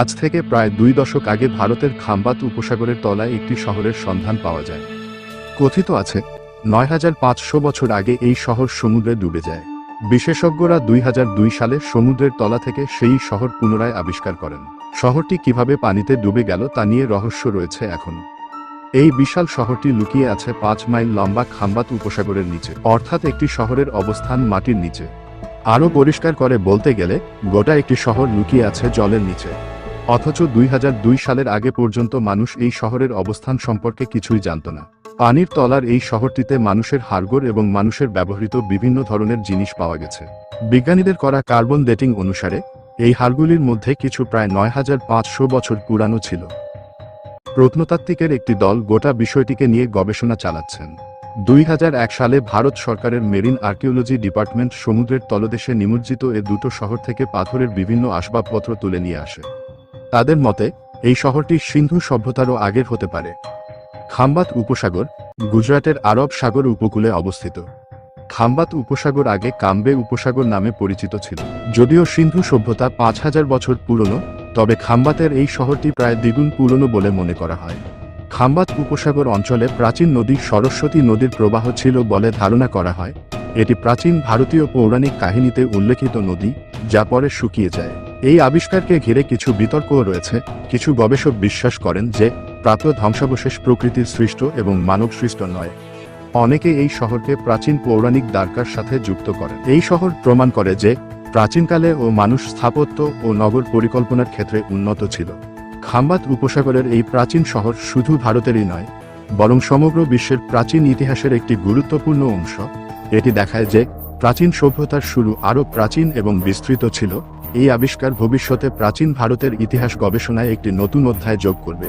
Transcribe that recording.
আজ থেকে প্রায় দুই দশক আগে ভারতের খাম্বাত উপসাগরের তলায় একটি শহরের সন্ধান পাওয়া যায়। কথিত আছে, নয় হাজার পাঁচশো বছর আগে এই শহর সমুদ্রে ডুবে যায়। বিশেষজ্ঞরা দুই হাজার দুই সালে সমুদ্রের তলা থেকে সেই শহর পুনরায় আবিষ্কার করেন। শহরটি কীভাবে পানিতে ডুবে গেল তা নিয়ে রহস্য রয়েছে এখনও। এই বিশাল শহরটি লুকিয়ে আছে পাঁচ মাইল লম্বা খাম্বাত উপসাগরের নিচে, অর্থাৎ একটি শহরের অবস্থান মাটির নিচে। আরও পরিষ্কার করে বলতে গেলে, গোটা একটি শহর লুকিয়ে আছে জলের নিচে। অথচ দুই সালের আগে পর্যন্ত মানুষ এই শহরের অবস্থান সম্পর্কে কিছুই জানত না। পানির তলার এই শহরটিতে মানুষের হাড়গোড় এবং মানুষের ব্যবহৃত বিভিন্ন ধরনের জিনিস পাওয়া গেছে। বিজ্ঞানীদের করা কার্বন ডেটিং অনুসারে, এই হাড়গুলির মধ্যে কিছু প্রায় নয় হাজার পাঁচশো বছর পুরানো ছিল। প্রত্নতাত্ত্বিকের একটি দল গোটা বিষয়টিকে নিয়ে গবেষণা চালাচ্ছেন। দুই হাজার এক সালে ভারত সরকারের মেরিন আর্কিওলজি ডিপার্টমেন্ট সমুদ্রের তলদেশে নিমজ্জিত এ দুটো শহর থেকে পাথরের বিভিন্ন আসবাবপত্র তুলে নিয়ে আসে। তাদের মতে, এই শহরটি সিন্ধু সভ্যতারও আগের হতে পারে। খাম্বাত উপসাগর, গুজরাটের আরব সাগর উপকূলে অবস্থিত। খাম্বাত উপসাগর আগে কাম্বে উপসাগর নামে পরিচিত ছিল। যদিও সিন্ধু সভ্যতা পাঁচ হাজার বছর পুরনো, তবে খাম্বাতের এই শহরটি প্রায় দ্বিগুণ পুরনো বলে মনে করা হয়। খাম্বাত উপসাগর অঞ্চলে প্রাচীন নদী সরস্বতী নদীর প্রবাহ ছিল বলে ধারণা করা হয়। এটি প্রাচীন ভারতীয় পৌরাণিক কাহিনীতে উল্লেখিত নদী, যা পরে শুকিয়ে যায়। এই আবিষ্কারকে ঘিরে কিছু বিতর্কও রয়েছে। কিছু গবেষক বিশ্বাস করেন যে, প্রাপ্ত ধ্বংসাবশেষ প্রকৃতির সৃষ্ট এবং মানব সৃষ্ট নয়। অনেকে এই শহরকে প্রাচীন পৌরাণিক দ্বারকার সাথে যুক্ত করেন। এই শহর প্রমাণ করে যে, প্রাচীনকালে ও মানুষ স্থাপত্য ও নগর পরিকল্পনার ক্ষেত্রে উন্নত ছিল। খাম্বাত উপসাগরের এই প্রাচীন শহর শুধু ভারতেরই নয়, বরং সমগ্র বিশ্বের প্রাচীন ইতিহাসের একটি গুরুত্বপূর্ণ অংশ। এটি দেখায় যে, প্রাচীন সভ্যতার শুরু আরও প্রাচীন এবং বিস্তৃত ছিল। এই আবিষ্কার ভবিষ্যতে প্রাচীন ভারতের ইতিহাস গবেষণায় একটি নতুন অধ্যায় যোগ করবে।